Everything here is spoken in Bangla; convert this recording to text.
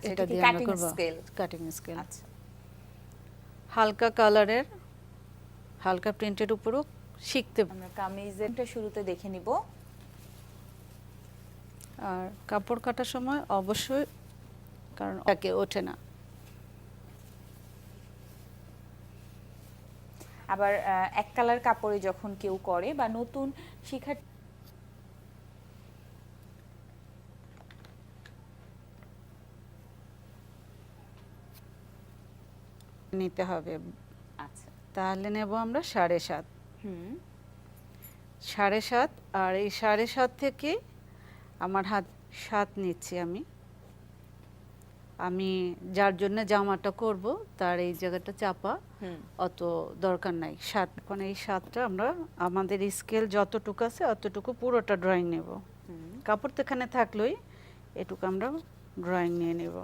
আচ্ছা, এটা দিয়ে আমরা করব। কাটিং স্কেল আচ্ছা। হালকা কালারের হালকা প্রিন্টের উপরও শিখতে আমরা কামিজেরটা শুরুতে দেখে নিব। আর কাপড় কাটার সময় অবশ্যই কারণ একে ওঠে না। আবার এক কালার কাপড়ে যখন কেউ করে বা নতুন শিক্ষার নিতে হবে। আচ্ছা। তাহলে নেব আমরা সাড়ে সাত। হুম। সাড়ে সাত আর এই সাড়ে সাত থেকে আমার হাত সাত নিচ্ছি আমি। আমি যার জন্য জামাটা করব তার এই জায়গাটা চাপা হুম। অত দরকার নাই। সাত মানে এই সাতটা আমরা আমাদের স্কেল যতটুকু আছে অতটুকু পুরোটা ড্রয়িং নেব। হুম। কাপড় তো এখানে থাকলোই এটুকু আমরা ড্রয়িং নিয়ে নেব।